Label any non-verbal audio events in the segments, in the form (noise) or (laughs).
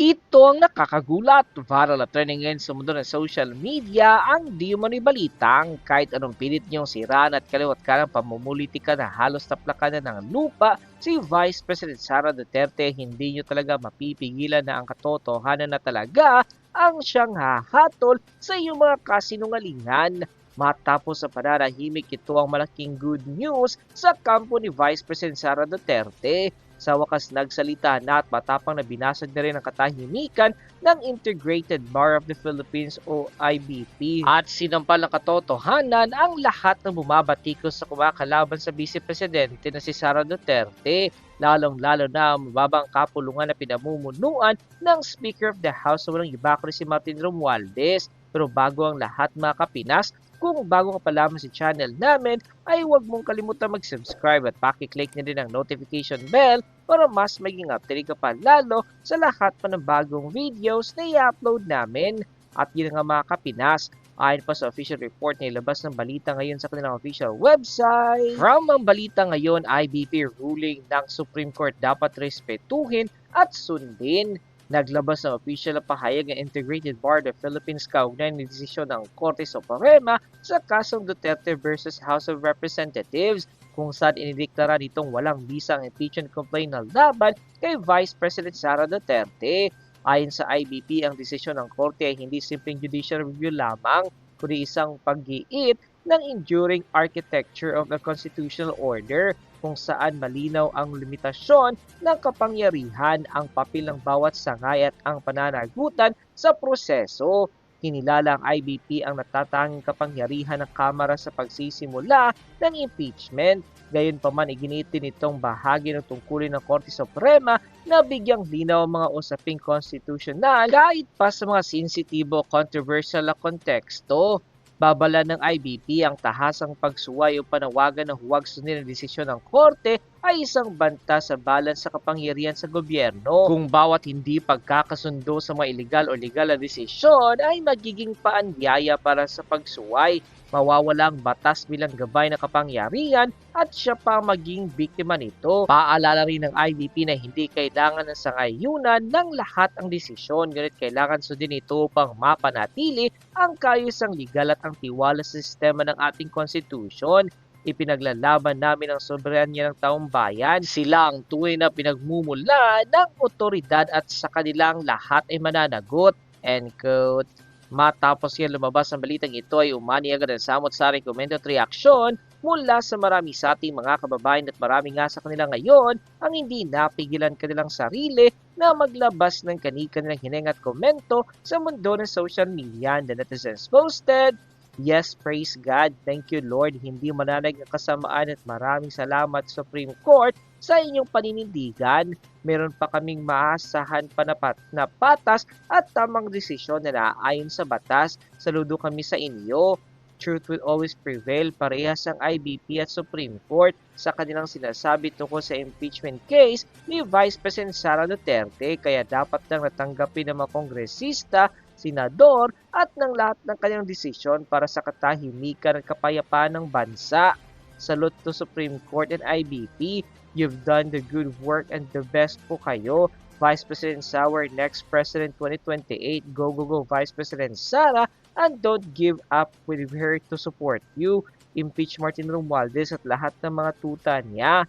Ito ang nakakagulat. Viral at trending ngayon sa mundo ng social media ang di mo balitang kahit anong pilit niyong siraan at kaliwat ka ng pamumulitika na halos taplakan na ng lupa, si Vice President Sara Duterte hindi niyo talaga mapipigilan na ang katotohanan na talaga ang siyang hahatol sa iyong mga kasinungalingan. Matapos sa pananahimik, ito ang malaking good news sa kampo ni Vice President Sara Duterte. Sa wakas nagsalita na at matapang na binasag na rin ang katahimikan ng Integrated Bar of the Philippines o IBP. At sinampal ng katotohanan ang lahat ng bumabatikos sa kumakalaban sa Vice Presidente na si Sara Duterte lalong-lalo na ang mababang kapulungan na pinamumunuan ng Speaker of the House na walang iba kundi si Martin Romualdez. Pero bago ang lahat mga kapinas, kung bago ka pa lamang sa channel namin, ay huwag mong kalimutan mag-subscribe at pakiclick na din ang notification bell para mas maging updated ka pa lalo sa lahat pa ng bagong videos na i-upload namin. At yun nga mga kapinas, ayon pa sa official report na ilabas ng balita ngayon sa kanilang official website. From ang balita ngayon, IBP ruling ng Supreme Court dapat respetuhin at sundin Naglabas ng official na pahayag ng Integrated Bar of the Philippines kaugnay ng desisyon ng Korte Suprema sa kasong Duterte versus House of Representatives kung saan inideklara nitong walang bisang impeachment complaint na laban kay Vice President Sara Duterte. Ayon sa IBP, ang desisyon ng Korte ay hindi simpleng judicial review lamang, kundi isang pag-iit ng enduring architecture of the constitutional order kung saan malinaw ang limitasyon ng kapangyarihan, ang papel ng bawat sangay at ang pananagutan sa proseso. Kinilala ang IBP ang natatanging kapangyarihan ng Kamara sa pagsisimula ng impeachment. Gayunpaman iginitin itong bahagi ng tungkulin ng Korte Suprema na bigyang linaw ang mga usaping konstitusyonal kahit pa sa mga sensitibo controversial na konteksto. Babala ng IBP ang tahasang pagsuway o panawagan ng huwag sundin ang desisyon ng korte ay isang banta sa balance sa kapangyarihan sa gobyerno. Kung bawat hindi pagkakasundo sa mga illegal o legal na desisyon ay magiging paanyaya para sa pagsuway, mawawala ang batas bilang gabay na kapangyarihan at siya pa maging biktima nito. Paalala rin ng IBP na hindi kailangan ng sangayunan ng lahat ang desisyon, ngunit kailangan sundin ito upang mapanatili ang kaayusang legal at ang tiwala sa sistema ng ating konstitusyon ipinaglalaban namin ang soberanya ng taong bayan. Sila ang tunay na pinagmumula ng otoridad at sa kanilang lahat ay mananagot. End quote. Matapos yan lumabas ang balitang ito ay umani agad ang samot-saring komento at reaksyon mula sa marami sa ating mga kababayan at marami nga sa kanila ngayon ang hindi napigilan kanilang sarili na maglabas ng kani-kanilang hineng at komento sa mundo ng social media. The netizens posted, Yes, praise God. Thank you, Lord. Hindi mananag ang kasamaan at maraming salamat Supreme Court sa inyong paninindigan. Meron pa kaming maasahan pa na, pat, na patas at tamang desisyon na naayon sa batas. Saludo kami sa inyo. Truth will always prevail. Parehas ang IBP at Supreme Court sa kanilang sinasabi tungkol sa impeachment case ni Vice President Sara Duterte. Kaya dapat lang natanggapin ng mga kongresista senador at ng lahat ng kanyang desisyon para sa katahimikan at kapayapaan ng bansa. Salute to Supreme Court and IBP. You've done the good work and the best po kayo. Vice President Sauer, next President 2028. Go, go, go, Vice President Sara. And don't give up with her to support you. Impeach Martin Romualdez at lahat ng mga tuta niya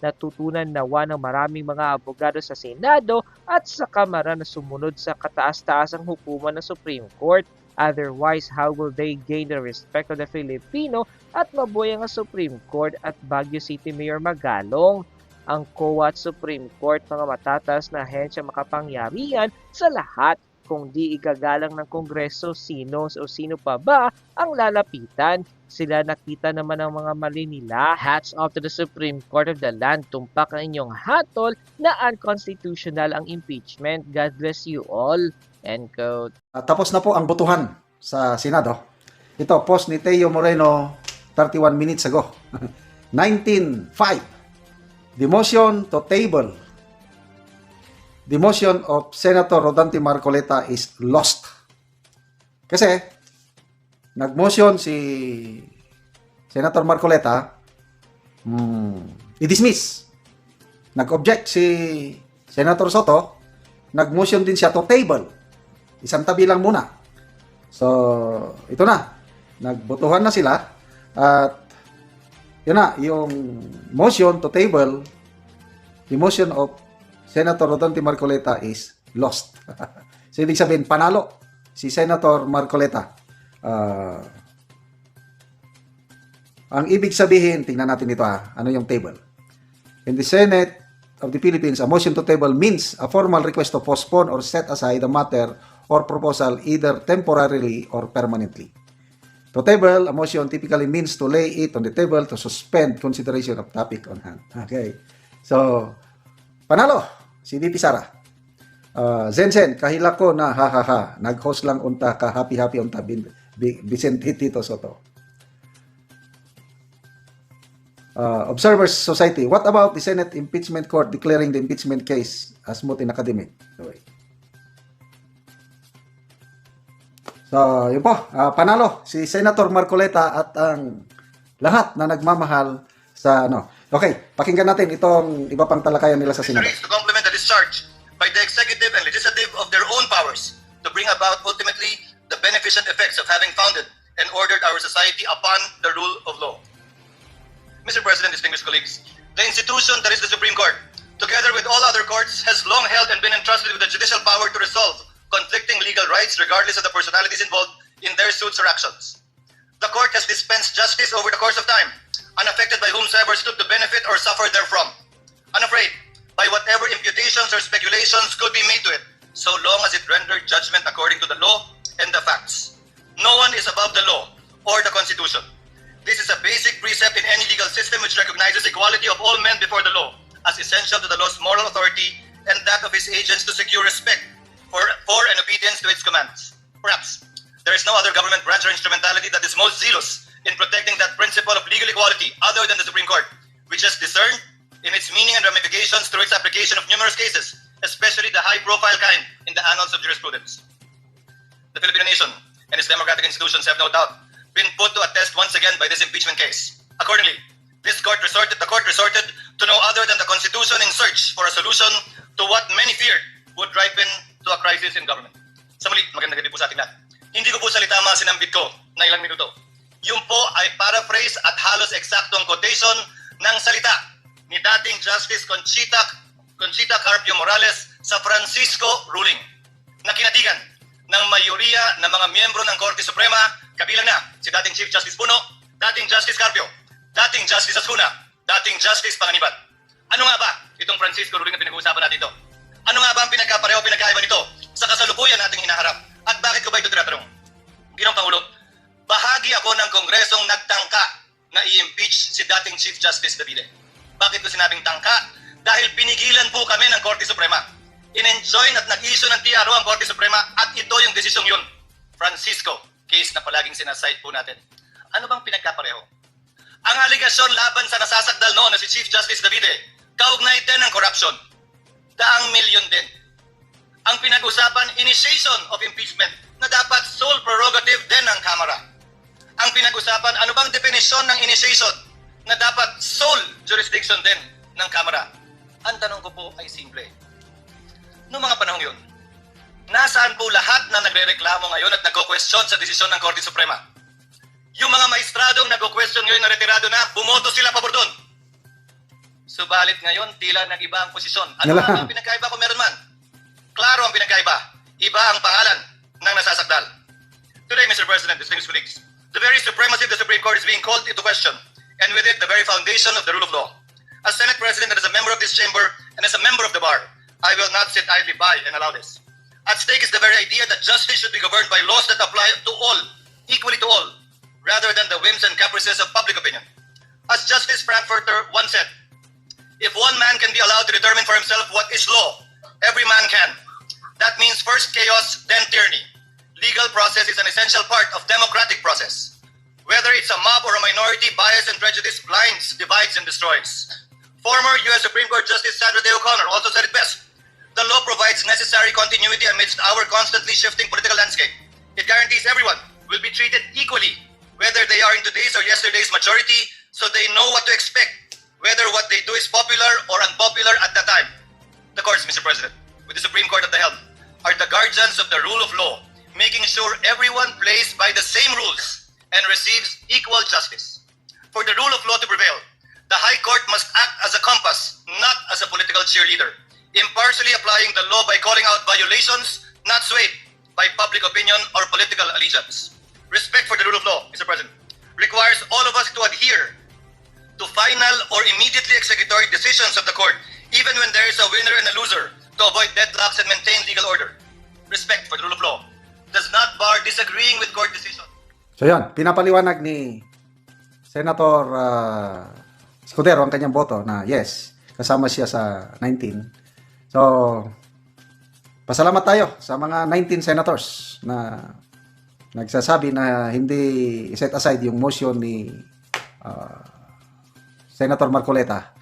natutunan nawa ng maraming mga abogado sa Senado at sa Kamara na sumunod sa kataas-taasang hukuman ng Supreme Court. Otherwise, how will they gain the respect of the Filipino at mabuhay ang Supreme Court at Baguio City Mayor Magalong? Ang COA at Supreme Court mga matatas na ahensya makapangyarihan sa lahat kung di igagalang ng Kongreso sino o sino pa ba ang lalapitan. Sila nakita naman ang mga mali nila. Hats off to the Supreme Court of the land. Tumpak ang inyong hatol na unconstitutional ang impeachment. God bless you all. End quote. Ah, tapos na po ang botohan sa Senado. Ito, post ni Teo Moreno 31 minutes ago. 19.5. The motion to table the motion of Senator Rodante Marcoleta is lost. Kasi, nag-motion si Senator Marcoleta, hmm, i-dismiss. Nag-object si Senator Soto, nag-motion din siya to table. Isang tabi lang muna. So, ito na. Nagbotohan na sila at yun na, yung motion to table, the motion of Senator Rodante Marcoleta is lost. (laughs) so, ibig sabihin, panalo si Senator Marcoleta. Ah, ang ibig sabihin, tingnan natin ito ha, ano yung table. In the Senate of the Philippines, a motion to table means a formal request to postpone or set aside a matter or proposal either temporarily or permanently. To table, a motion typically means to lay it on the table to suspend consideration of topic on hand. (laughs) Okay. So, panalo, si VP Sara. Uh, Zenzen, kahila ko na ha ha ha. Nag-host lang unta ka happy happy unta bin, Bi- Vicente Tito Soto. Uh, Observers Society, what about the Senate Impeachment Court declaring the impeachment case as moot in academic? Okay. So, yun po, ah, panalo si Senator Marcoleta at ang lahat na nagmamahal sa ano. Okay, pakinggan natin itong iba pang talakayan nila sa Senado. to complement the discharge by the executive and legislative of their own powers to bring about ultimately the beneficent effects of having founded and ordered our society upon the rule of law. Mr. President, distinguished colleagues, the institution that is the Supreme Court, together with all other courts, has long held and been entrusted with the judicial power to resolve conflicting legal rights regardless of the personalities involved in their suits or actions. The court has dispensed justice over the course of time, unaffected by whomsoever stood to benefit or suffer therefrom. Unafraid by whatever imputations or speculations could be made to it, so long as it rendered judgment according to the law and the facts. No one is above the law or the Constitution. This is a basic precept in any legal system which recognizes equality of all men before the law as essential to the law's moral authority and that of its agents to secure respect for, for and obedience to its commands. Perhaps there is no other government branch or instrumentality that is most zealous in protecting that principle of legal equality other than the Supreme Court, which has discerned in its meaning and ramifications through its application of numerous cases, especially the high-profile kind in the annals of jurisprudence. The Filipino nation and its democratic institutions have no doubt been put to a test once again by this impeachment case. Accordingly, this court resorted, the court resorted to no other than the Constitution in search for a solution to what many feared would ripen to a crisis in government. Sa muli, magandang gabi po sa ating lahat. Hindi ko po salita mga sinambit ko na ilang minuto. Yung po ay paraphrase at halos eksaktong quotation ng salita ni dating Justice Conchita, Conchita Carpio Morales sa Francisco ruling na kinatigan ng mayoriya ng mga miyembro ng Korte Suprema, kabilang na si dating Chief Justice Puno, dating Justice Carpio, dating Justice Ascuna, dating Justice Panganiban. Ano nga ba itong Francisco ruling na pinag-uusapan natin ito? Ano nga ba ang pinagkapareho, pinagkaiba nito sa kasalukuyan nating hinaharap? At bakit ko ba ito tinatanong? Ginong Pangulo, bahagi ako ng Kongresong nagtangka na i-impeach si dating Chief Justice Davide. Bakit ko sinabing tangka? Dahil pinigilan po kami ng Korte Suprema. In-enjoin at nag-issue ng TRO ang Korte Suprema at ito yung desisyong yun. Francisco, case na palaging sinasite po natin. Ano bang pinagkapareho? Ang aligasyon laban sa nasasakdal noon na si Chief Justice Davide, kaugnay din ng corruption. Daang milyon din. Ang pinag-usapan, initiation of impeachment na dapat sole prerogative din ng Kamara. Ang pinag-usapan, ano bang definisyon ng initiation na dapat sole jurisdiction din ng Kamara? Ang tanong ko po ay simple. Noong mga panahong yun, nasaan po lahat na nagre-reklamo ngayon at nagko-question sa desisyon ng Korte Suprema? Yung mga maestradong nagko-question ngayon na retirado na, bumoto sila pabor doon. Subalit ngayon, tila nag-iba ang posisyon. Ano ang pinagkaiba kung meron man? Klaro ang pinagkaiba. Iba ang pangalan ng nasasakdal. Today, Mr. President, distinguished colleagues, the very supremacy of the Supreme Court is being called into question, and with it, the very foundation of the rule of law. As Senate President and as a member of this chamber and as a member of the bar, I will not sit idly by and allow this. At stake is the very idea that justice should be governed by laws that apply to all, equally to all, rather than the whims and caprices of public opinion. As Justice Frankfurter once said, if one man can be allowed to determine for himself what is law, every man can. That means first chaos, then tyranny. Legal process is an essential part of democratic process. Whether it's a mob or a minority, bias and prejudice blinds, divides, and destroys. Former U.S. Supreme Court Justice Sandra Day O'Connor also said it best. The law provides necessary continuity amidst our constantly shifting political landscape. It guarantees everyone will be treated equally, whether they are in today's or yesterday's majority, so they know what to expect, whether what they do is popular or unpopular at the time. The courts, Mr. President, with the Supreme Court at the helm, are the guardians of the rule of law, making sure everyone plays by the same rules and receives equal justice. For the rule of law to prevail, the High Court must act as a compass, not as a political cheerleader, impartially applying the law by calling out violations, not swayed by public opinion or political allegiance. Respect for the rule of law, Mr. President, requires all of us to adhere to final or immediately executory decisions of the court, even when there is a winner and a loser, to avoid deadlocks and maintain legal order. Respect for the rule of law does not bar disagreeing with court decisions. So yan, pinapaliwanag ni Senator uh, Escudero ang kanyang boto na yes, kasama siya sa 19. So, pasalamat tayo sa mga 19 senators na nagsasabi na hindi set aside yung motion ni uh, Senator Marcoleta.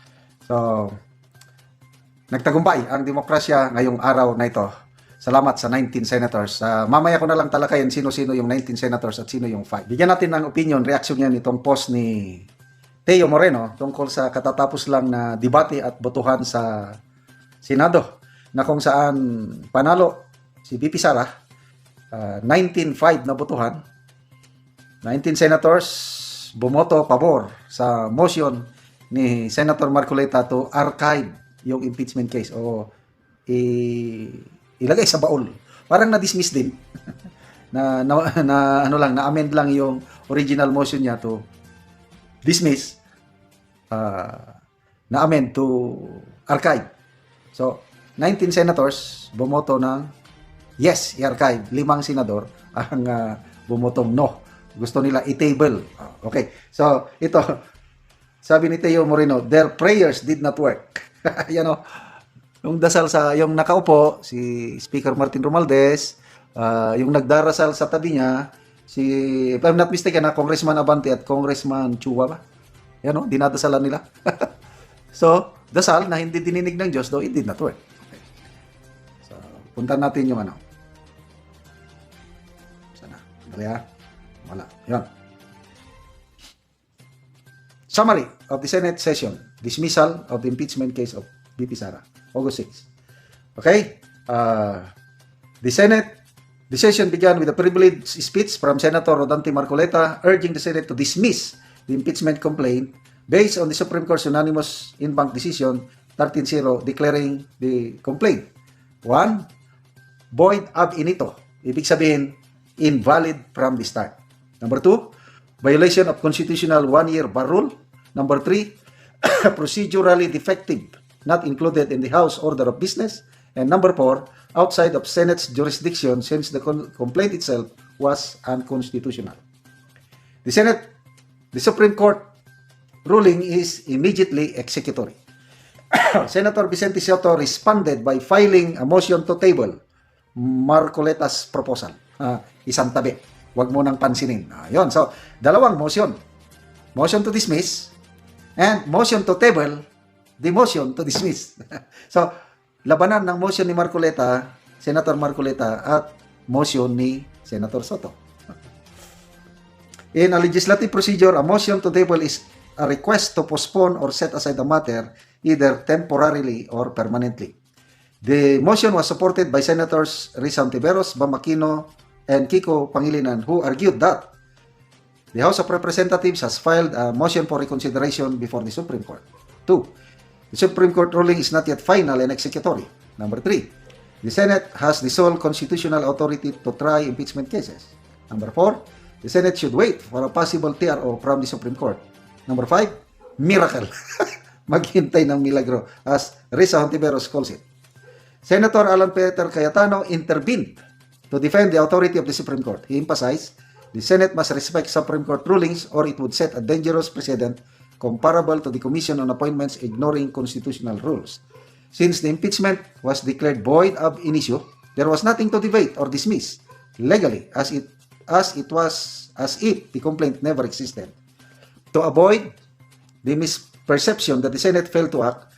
So, nagtagumpay ang demokrasya ngayong araw na ito. Salamat sa 19 senators. Ah, mamaya ko na lang talakayin sino-sino yung 19 senators at sino yung 5. Bigyan natin ng opinion, reaction yan itong post ni Teo Moreno tungkol sa katatapos lang na debate at botohan sa Senado na kung saan panalo si BP Sara ah, 19-5 na botohan 19 senators bumoto pabor sa motion ni Senator Marcoleta to archive yung impeachment case o i- ilagay sa baul. Parang na-dismiss din. (laughs) na, na, na ano lang, na-amend lang yung original motion niya to dismiss uh, na-amend to archive. So, 19 senators bumoto ng yes, i-archive. Limang senador ang uh, bumotong no. Gusto nila i-table. Okay. So, ito, (laughs) sabi ni Teo Moreno, their prayers did not work. (laughs) Yan o. Yung dasal sa, yung nakaupo, si Speaker Martin Romualdez, ah, yung nagdarasal sa tabi niya, si, if I'm not mistaken, na Congressman Abante at Congressman Chua ba? Yan o, dinadasalan nila. (laughs) so, dasal na hindi dininig ng Diyos, though it did not work. Okay. So, punta natin yung ano. Sana. Dali ha. Wala. Yan. Summary of the Senate session. Dismissal of the impeachment case of BP Sara. August 6. Okay? Uh, the Senate, the session began with a privileged speech from Senator Rodante Marcoleta urging the Senate to dismiss the impeachment complaint based on the Supreme Court's unanimous in-bank decision 13-0 declaring the complaint. One, void ab inito. Ibig sabihin, invalid from the start. Number two, violation of constitutional one-year bar rule. Number three, (coughs) procedurally defective, not included in the House Order of Business. And number four, outside of Senate's jurisdiction since the complaint itself was unconstitutional. The Senate, the Supreme Court ruling is immediately executory. (coughs) Senator Vicente Soto responded by filing a motion to table Marcoleta's proposal. Ah, isang tabi. Huwag mo nang pansinin. Yun. So, dalawang motion. Motion to dismiss and motion to table the motion to dismiss. (laughs) so, labanan ng motion ni Marcoleta, Senator Marcoleta at motion ni Senator Soto. In a legislative procedure, a motion to table is a request to postpone or set aside a matter either temporarily or permanently. The motion was supported by Senators Risa Ontiveros, Bamakino, and Kiko Pangilinan, who argued that the House of Representatives has filed a motion for reconsideration before the Supreme Court. Two, the Supreme Court ruling is not yet final and executory. Number three, the Senate has the sole constitutional authority to try impeachment cases. Number four, the Senate should wait for a possible TRO from the Supreme Court. Number five, miracle. (laughs) Maghintay ng milagro, as Risa Hontiveros calls it. Senator Alan Peter Cayetano intervened to defend the authority of the Supreme Court. He emphasized the Senate must respect Supreme Court rulings or it would set a dangerous precedent comparable to the Commission on Appointments ignoring constitutional rules. Since the impeachment was declared void ab initio, there was nothing to debate or dismiss legally as it as it was as if the complaint never existed. To avoid the misperception that the Senate failed to act,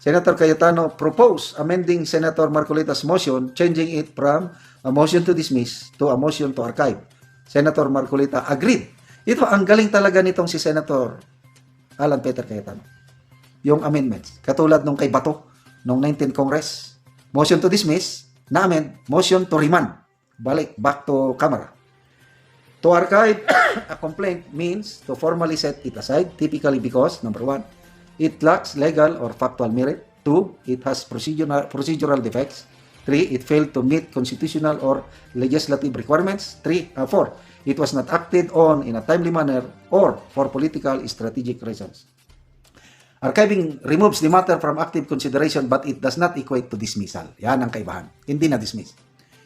Senator Cayetano proposed amending Senator Marcolita's motion, changing it from a motion to dismiss to a motion to archive. Senator Marcolita agreed. Ito, ang galing talaga nitong si Senator Alan Peter Cayetano. Yung amendments. Katulad nung kay Bato, nung 19 Congress, Motion to dismiss, na-amend, motion to remand. Balik, back to camera. To archive (coughs) a complaint means to formally set it aside, typically because, number one, it lacks legal or factual merit. Two, it has procedural, procedural defects. Three, it failed to meet constitutional or legislative requirements. Three, uh, four, it was not acted on in a timely manner or for political strategic reasons. Archiving removes the matter from active consideration but it does not equate to dismissal. Yan ang kaibahan. Hindi na dismiss.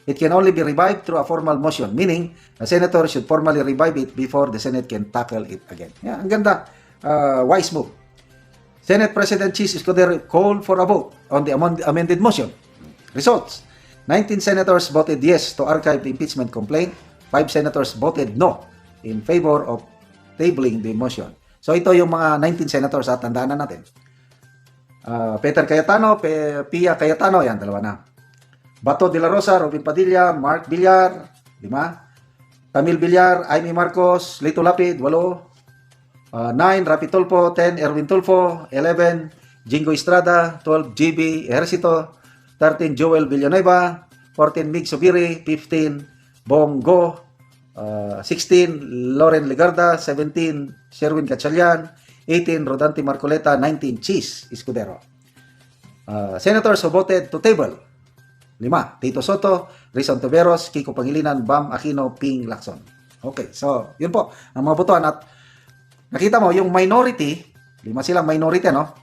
It can only be revived through a formal motion, meaning a senator should formally revive it before the Senate can tackle it again. Yan, ang ganda. Uh, wise move. Senate President Chis Escudero called for a vote on the amend- amended motion. Results. 19 senators voted yes to archive the impeachment complaint. 5 senators voted no in favor of tabling the motion. So ito yung mga 19 senators at tandaan na natin. Ah, Peter Cayetano, Pe- Pia Cayetano, yan, dalawa na. Bato de la Rosa, Robin Padilla, Mark Villar, lima. Camille Villar, Amy Marcos, Lito Lapid, walo. Uh, 9, Rapi Tulfo, 10, Erwin Tulfo, 11, Jingo Estrada, 12, GB Ejercito, 13, Joel Villanueva, 14, Mig Subiri, 15, Bongo, uh, 16, Loren Legarda, 17, Sherwin Gatchalian, 18, Rodante Marcoleta, 19, Cheese Escudero. Uh, senators who voted to table, lima, Tito Soto, Rizon Tiveros, Kiko Pangilinan, Bam Aquino, Ping Lacson. Okay, so yun po ang mga botohan at nakita mo yung minority, lima silang minority ano?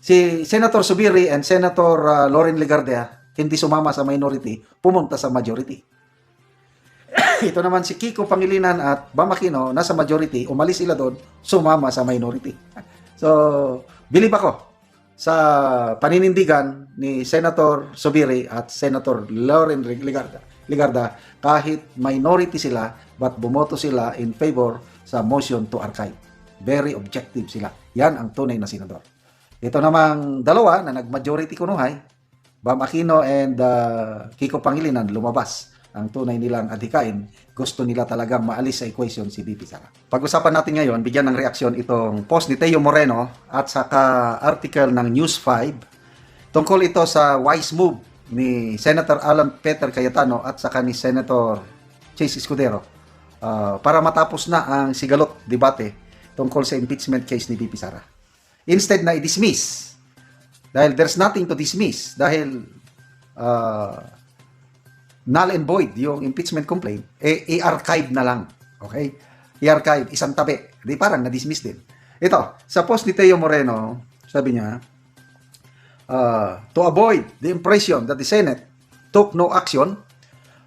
Si Senator Subiri and Senator uh, Loren Legarda hindi sumama sa minority, pumunta sa majority. (coughs) Ito naman si Kiko Pangilinan at Bam Aquino nasa majority, umalis sila doon, sumama sa minority. (laughs) So, bilib ako sa paninindigan ni Senator Subiri at Senator Loren Ligarda. Ligarda kahit minority sila but bumoto sila in favor sa motion to archive. Very objective sila. Yan ang tunay na senador. Ito namang dalawa na nag-majority kunuhay, Bam Aquino and uh, Kiko Pangilinan lumabas ang tunay nilang adhikain. Gusto nila talagang maalis sa equation si BP Sara. Pag-usapan natin ngayon, bigyan ng reaksyon itong post ni Teo Moreno at saka article ng News 5 tungkol ito sa wise move ni Senator Alan Peter Cayetano at saka ni Senator Chase Escudero uh, para matapos na ang sigalot debate tungkol sa impeachment case ni BP Sara. Instead na i-dismiss dahil there's nothing to dismiss dahil uh, null and void yung impeachment complaint, eh, i-archive na lang. Okay? I-archive, isang tabi. Di parang na-dismiss din. Ito, sa post ni Teo Moreno, sabi niya, uh, to avoid the impression that the Senate took no action,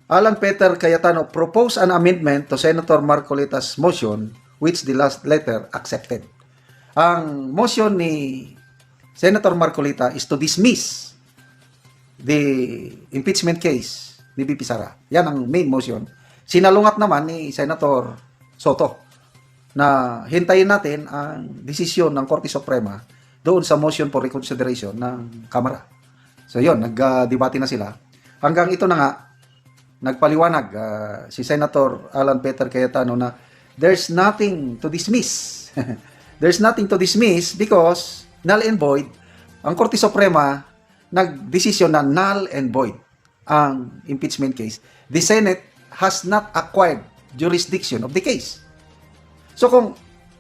Alan Peter Cayetano proposed an amendment to Senator Marcolita's motion which the last letter accepted. Ang motion ni Senator Marcolita is to dismiss the impeachment case ni BP. Yan ang main motion. Sinalungat naman ni Senator Soto na hintayin natin ang desisyon ng Korte Suprema doon sa motion for reconsideration ng Kamara. So yon, nag-debate na sila. Hanggang ito na nga, nagpaliwanag ah, si Senator Alan Peter Cayetano na there's nothing to dismiss. (laughs) there's nothing to dismiss because null and void, ang Korte Suprema nagdesisyon na null and void ang impeachment case. The Senate has not acquired jurisdiction of the case. So kung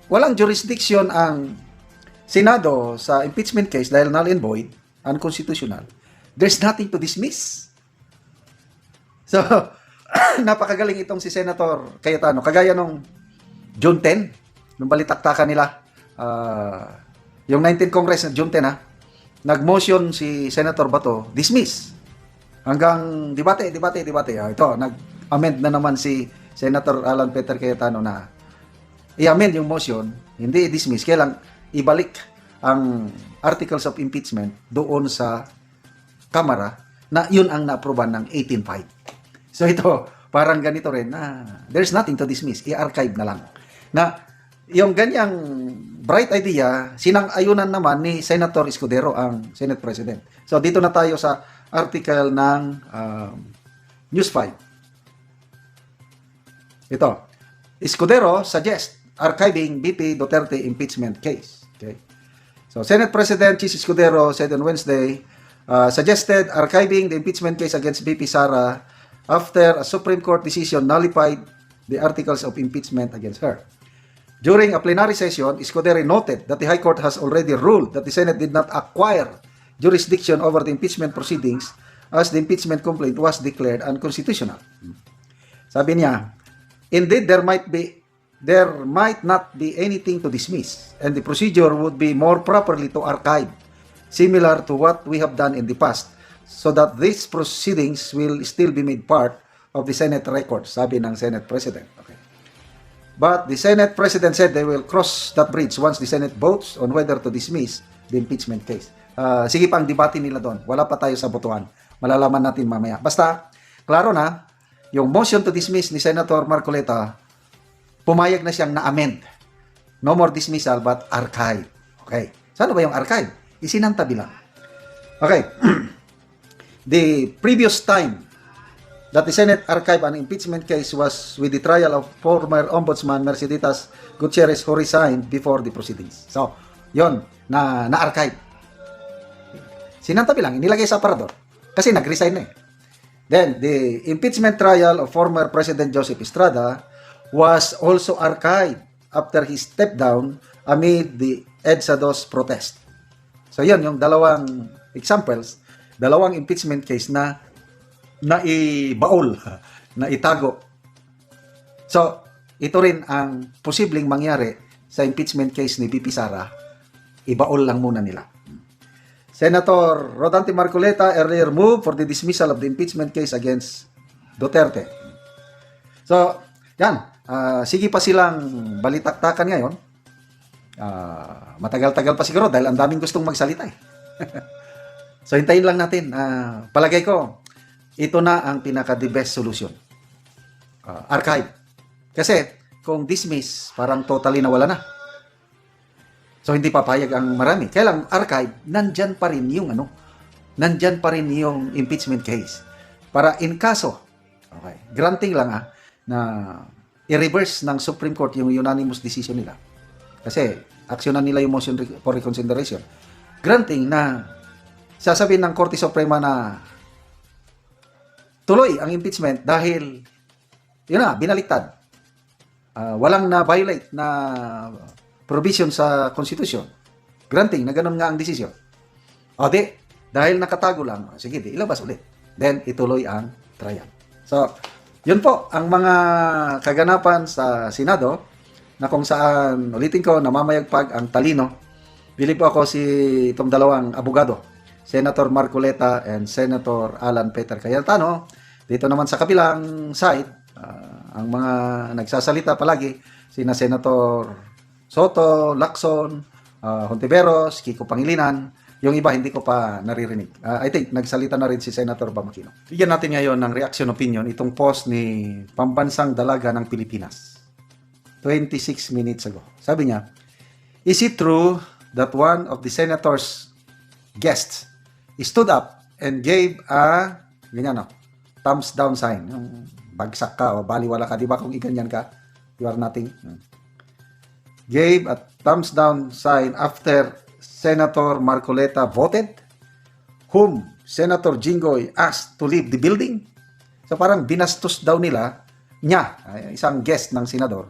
walang jurisdiction ang Senado sa impeachment case dahil null and void, unconstitutional, there's nothing to dismiss. So, (coughs) napakagaling itong si Senator Cayetano. Kagaya nung June 10, nung balitaktakan nila, ah, yung 19 Congress na June 10 ha, nag-motion si Senator Bato, dismiss. Hanggang debate, debate, debate. Ah, ito, nag-amend na naman si Senator Alan Peter Cayetano na i-amend yung motion, hindi i-dismiss, kailang ibalik ang articles of impeachment doon sa Kamara na yun ang na-aproban ng 18.5. So ito, parang ganito rin na there's nothing to dismiss, i-archive na lang. Na yung ganyang bright idea, sinang-ayunan naman ni Senator Escudero ang Senate President. So dito na tayo sa article ng um, News 5. Ito, Escudero suggests archiving BP Duterte impeachment case. Okay. So Senate President Chis Escudero said on Wednesday uh, suggested archiving the impeachment case against BP Sara after a Supreme Court decision nullified the articles of impeachment against her. During a plenary session, Escudero noted that the High Court has already ruled that the Senate did not acquire jurisdiction over the impeachment proceedings as the impeachment complaint was declared unconstitutional. Sabi niya, indeed there might be there might not be anything to dismiss and the procedure would be more properly to archive similar to what we have done in the past so that these proceedings will still be made part of the Senate record, sabi ng Senate President. Okay. But the Senate President said they will cross that bridge once the Senate votes on whether to dismiss the impeachment case. Ah, sige pang debate nila doon. Wala pa tayo sa botohan. Malalaman natin mamaya. Basta, klaro na, yung motion to dismiss ni Senator Marcoleta, pumayag na siyang na-amend. No more dismissal but archive. Okay. Saan ba yung archive? Isinantabi lang. Okay. (clears throat) the previous time that the Senate archived an impeachment case was with the trial of former Ombudsman Mercedes Gutierrez who resigned before the proceedings. So, yon na na-archive. Sinantabi lang, inilagay sa aparador. Kasi nag-resign na eh. Then, the impeachment trial of former President Joseph Estrada was also archived after he stepped down amid the EDSA II protest. So, yun, yung dalawang examples, dalawang impeachment case na naibaol, (laughs) na itago. So, ito rin ang posibleng mangyari sa impeachment case ni BP Sara. Ibaol lang muna nila. Senator Rodante Marcoleta earlier moved for the dismissal of the impeachment case against Duterte. So, yan. Ah, sige pa silang balitaktakan ngayon. Ah, matagal-tagal pa siguro dahil ang daming gustong magsalita eh. (laughs) so, hintayin lang natin. Ah, palagay ko, ito na ang pinaka-the best solution. Ah, archive. Kasi, kung dismiss, parang totally nawala na. So, hindi papayag ang marami. Kaya lang, archive, nandyan pa rin yung ano, nandyan pa rin yung impeachment case. Para in kaso, okay, granting lang ah, na i-reverse ng Supreme Court yung unanimous decision nila. Kasi, aksyonan nila yung motion for reconsideration. Granting na sasabihin ng Korte Suprema na tuloy ang impeachment dahil yun na, binaliktad. Ah, walang na-violate na provision sa Constitution. Granting na ganun nga ang desisyon. O di, dahil nakatago lang, sige, di, ilabas ulit. Then, ituloy ang trial. So, yun po ang mga kaganapan sa Senado na kung saan, ulitin ko, namamayagpag ang talino. Bili po ako si itong dalawang abogado, Senator Marcoleta and Senator Alan Peter Cayetano. Dito naman sa kabilang side, ah, ang mga nagsasalita palagi, sina Senator Soto, Lacson, uh, Hontiveros, Kiko Pangilinan. Yung iba hindi ko pa naririnig. Ah, I think nagsalita na rin si Senator Bamakino. Bigyan natin ngayon ng reaction opinion itong post ni Pambansang Dalaga ng Pilipinas. 26 minutes ago. Sabi niya, Is it true that one of the senator's guests stood up and gave a ganyan no, thumbs down sign. Yung bagsak ka o baliwala ka, di ba kung iganyan ka, you are nothing. Gave a thumbs down sign after Senator Marcoleta voted, whom Senator Jinggoy asked to leave the building. So parang binastos daw nila, niya, isang guest ng senador,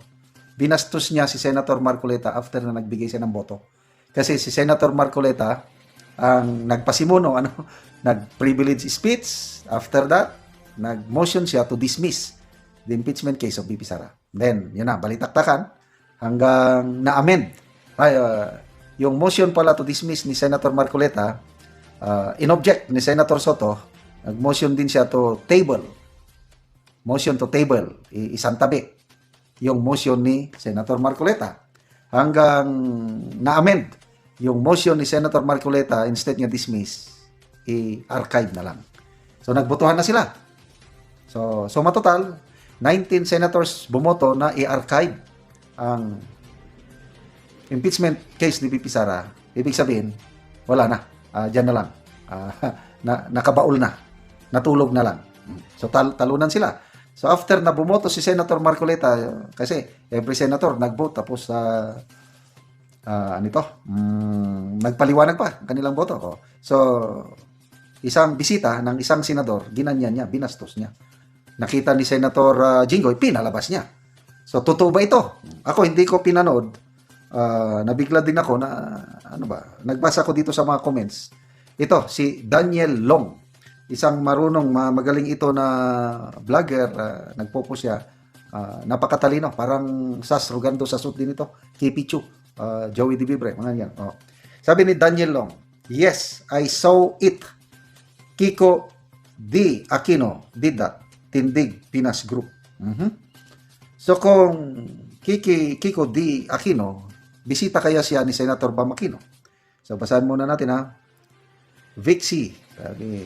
binastos niya si Senator Marcoleta after na nagbigay siya ng boto. Kasi si Senator Marcoleta ang nagpasimuno, ano, (laughs) nag-privilege speech. After that, nag-motion siya to dismiss the impeachment case of BP Sara. Then, yun na, balitaktakan hanggang na-amend. Ay, uh, yung motion pala to dismiss ni Senator Marcoleta, uh, in-object ni Senator Soto, nag-motion din siya to table. Motion to table, i- isang tabi. Yung motion ni Senator Marcoleta. Hanggang na-amend yung motion ni Senator Marcoleta instead niya dismiss, i-archive na lang. So nagbotohan na sila. So so matotal 19 senators bumoto na i-archive ang impeachment case ni BP Sara. Ibig sabihin, wala na. Ah, diyan na lang. Ah, (laughs) na nakabaol na. Natulog na lang. So tal talunan sila. So after na bumoto si Senator Marcoleta kasi every senator nag-vote tapos sa ah ano ito? Mm, nagpaliwanag pa ang kanilang boto. Oh. So isang bisita ng isang senador, ginanyan niya, binastos niya. Nakita ni Senator ah, Jinggoy, pinalabas niya. So, totoo ba ito? Ako, hindi ko pinanood. Ah, nabigla din ako na, ano ba, nagbasa ko dito sa mga comments. Ito, si Daniel Long. Isang marunong, ma- magaling ito na vlogger. ah, nagpo siya. Ah, napakatalino. Parang Sas Rogando sa suit din ito. Kipichu. ah, Joey Di Vibre. Mga yan. Oh. Sabi ni Daniel Long, Yes, I saw it. Kiko D. Aquino did that. Tindig Pinas Group. Mhm. So kung Kiki, Kiko D. Aquino, bisita kaya siya ni Senator Bam Aquino. So basahan muna natin ha. Vixie, sabi,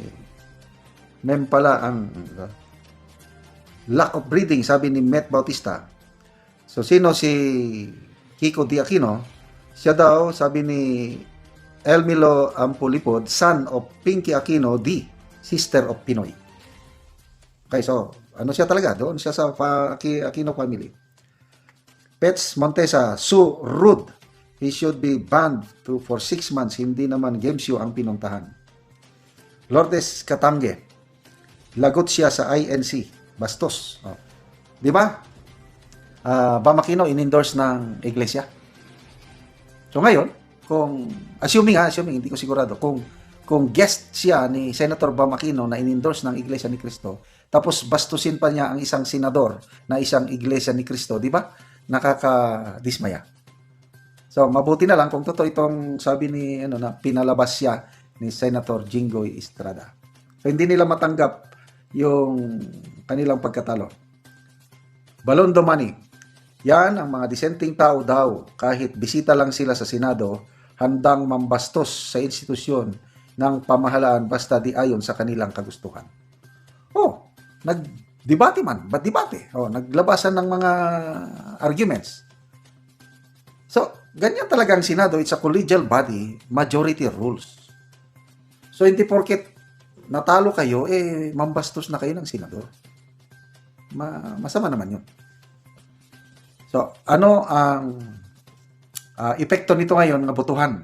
mem pala ang uh, lack of breathing, sabi ni Met Bautista. So sino si Kiko D. Aquino? Siya daw, sabi ni Elmilo Ampulipod, son of Pinky Aquino D., sister of Pinoy. Okay, so, ano siya talaga? Doon siya sa Aquino family. Pets Montesa, Sue Rude. He should be banned to for six months. Hindi naman game show ang pinuntahan. Lourdes Katange. Lagot siya sa INC. Bastos. Oh. Di ba? Ah, Bamakino in-endorse ng iglesia. So ngayon, kung assuming ha, assuming hindi ko sigurado kung kung guest siya ni Senator Bam Aquino na in-endorse ng Iglesia ni Cristo, tapos bastusin pa niya ang isang senador na isang Iglesia ni Cristo, di ba? Nakakadismaya. So, mabuti na lang kung totoo itong sabi ni ano na pinalabas siya ni Senator Jinggoy Estrada. So, hindi nila matanggap yung kanilang pagkatalo. Balondo money. Yan ang mga disenteng tao daw kahit bisita lang sila sa Senado handang mambastos sa institusyon ng pamahalaan basta di ayon sa kanilang kagustuhan. Nagdebate man, ba't debate? Oh, naglabasan ng mga arguments. So, ganyan talaga ang Senado. It's a collegial body, majority rules. So, hindi porket natalo kayo, eh, mambastos na kayo ng senador. Ma masama naman yun. So, ano ang ah, epekto nito ngayon ng botohan?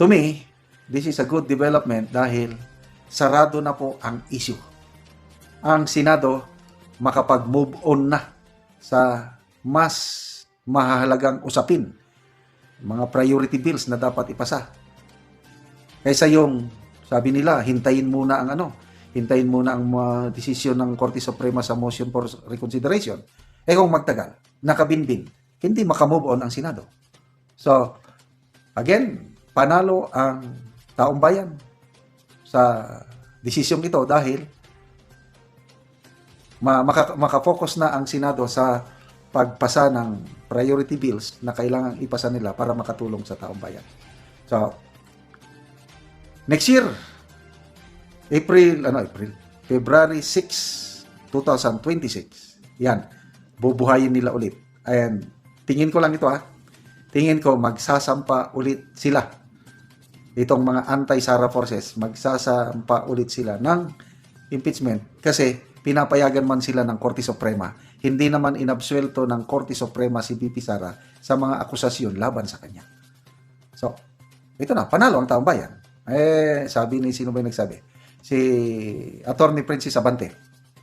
To me, this is a good development dahil sarado na po ang issue. Ang Senado makapag-move on na sa mas mahalagang usapin, mga priority bills na dapat ipasa. Kaysa yung, sabi nila, hintayin muna ang ano, hintayin muna ang mga desisyon ng Korte Suprema sa motion for reconsideration. Eh kung magtagal, nakabinbin, hindi makamove on ang Senado. So, again, panalo ang taong bayan sa desisyong ito dahil ma- maka- makafocus na ang Senado sa pagpasa ng priority bills na kailangang ipasa nila para makatulong sa taong bayan. So, next year, April, ano, April, February 6, 2026, yan, bubuhayin nila ulit. And tingin ko lang ito ha, tingin ko magsasampa ulit sila itong mga anti-Sara forces, magsasampa ulit sila ng impeachment kasi pinapayagan man sila ng Korte Suprema. Hindi naman inabsuelto ng Korte Suprema si BP Sara sa mga akusasyon laban sa kanya. So, ito na, panalo ang taong bayan. Eh, sabi ni, sino ba yung nagsabi? Si Attorney Princess Abante.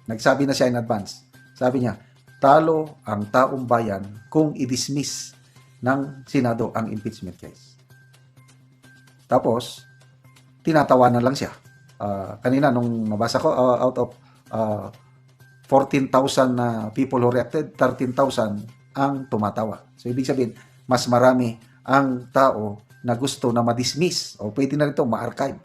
Nagsabi na siya in advance. Sabi niya, talo ang taong bayan kung i-dismiss ng Senado ang impeachment case. Tapos, tinatawanan lang siya. Ah, kanina, nung nabasa ko, ah, out of ah, 14,000 na people who reacted, 13,000 ang tumatawa. So, ibig sabihin, mas marami ang tao na gusto na ma-dismiss o pwede na ito ma-archive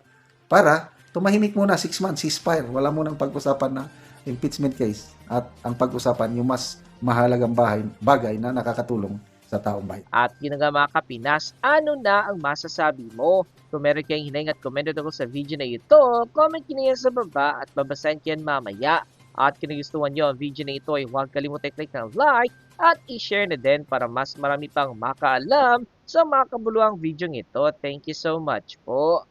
para tumahimik muna 6 months, ceasefire. Wala munang pag-usapan na impeachment case at ang pag-usapan yung mas mahalagang bahay, bagay na nakakatulong sa taong bayan. At nga mga kapinas, ano na ang masasabi mo? Kung meron kayong hinaing at comment ako sa video na ito, comment nyo sa baba at babasahin ko yan mamaya. At kung nagustuhan nyo ang video na ito ay huwag kalimutan i-click ng like at i-share na din para mas marami pang makaalam sa mga kabuluhang video ito. Thank you so much po.